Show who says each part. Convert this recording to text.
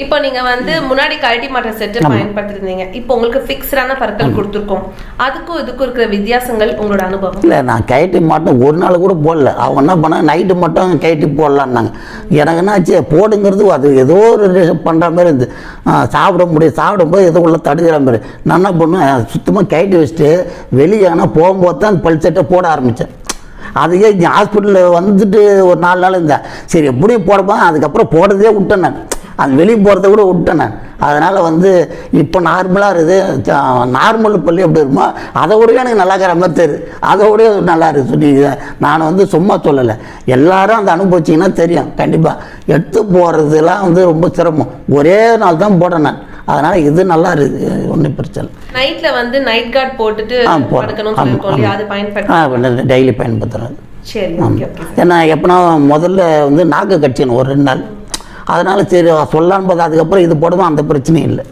Speaker 1: இப்போ நீங்க வந்து முன்னாடி கழட்டி மாற்ற செட்டு பயன்படுத்திருந்தீங்க. இப்போ உங்களுக்கு ஃபிக்ஸ்டான பற்கள் கொடுத்துருக்கோம். அதுக்கும் இதுக்கும் இருக்கிற வித்தியாசங்கள் உங்களோட அனுபவம்?
Speaker 2: இல்லை நான் கைட்டி மட்டும் ஒரு நாள் கூட போடல. அவங்க என்ன பண்ணாங்க நைட்டு மட்டும் கைட்டி போடலான்னாங்க. எனக்கு என்னாச்சு போடுங்கிறது அது ஏதோ ஒரு பண்ணுற மாதிரி இருந்து சாப்பிட முடியும் சாப்பிடும்போது ஏதோ உள்ள தடுக்கிற மாதிரி. நான் என்ன பண்ணுவேன் சுத்தமாக கைட்டி வச்சுட்டு வெளியே ஆனால் போகும்போது தான் பல் செட்டை போட ஆரம்பித்தேன் அதுக்கே ஹாஸ்பிட்டலில் வந்துட்டு ஒரு நாலு நாள் இருந்தேன். சரி எப்படியும் போடப்பா அதுக்கப்புறம் போடுறதே விட்டேன் நான். அது வெளியே போகிறத கூட விட்டேன். நான் அதனால் வந்து இப்போ நார்மலாக இருக்குது. நார்மல் பள்ளி எப்படி இருக்குமோ அதை விட எனக்கு நல்லா இருக்கிற மாதிரி தெரியுது. அதை விட நல்லா இருக்குது. சொல்லி நான் வந்து சும்மா சொல்லலை. எல்லாரும் அந்த அனுபவிச்சிங்கன்னா தெரியும். கண்டிப்பாக எடுத்து போகிறதுலாம் வந்து ரொம்ப சிரமம். ஒரே நாள் தான் போட்டேன் நான். அதனால் இது நல்லா இருக்குது. ஒன்றும் பிரச்சனை இல்லை.
Speaker 1: நைட்ல வந்து நைட் கார்டு போட்டுட்டு
Speaker 2: ஆமாம் டெய்லி பயன்படுத்துகிறேன்
Speaker 1: சரி
Speaker 2: ஏன்னா எப்படின்னா முதல்ல வந்து நாக்கு கடிச்சிக்கணும் ஒரு ரெண்டு நாள். அதனால சரி சொல்லலான்னு பார்த்தா அதுக்கப்புறம் இது போடுவோம் அந்த பிரச்சனையும் இல்லை.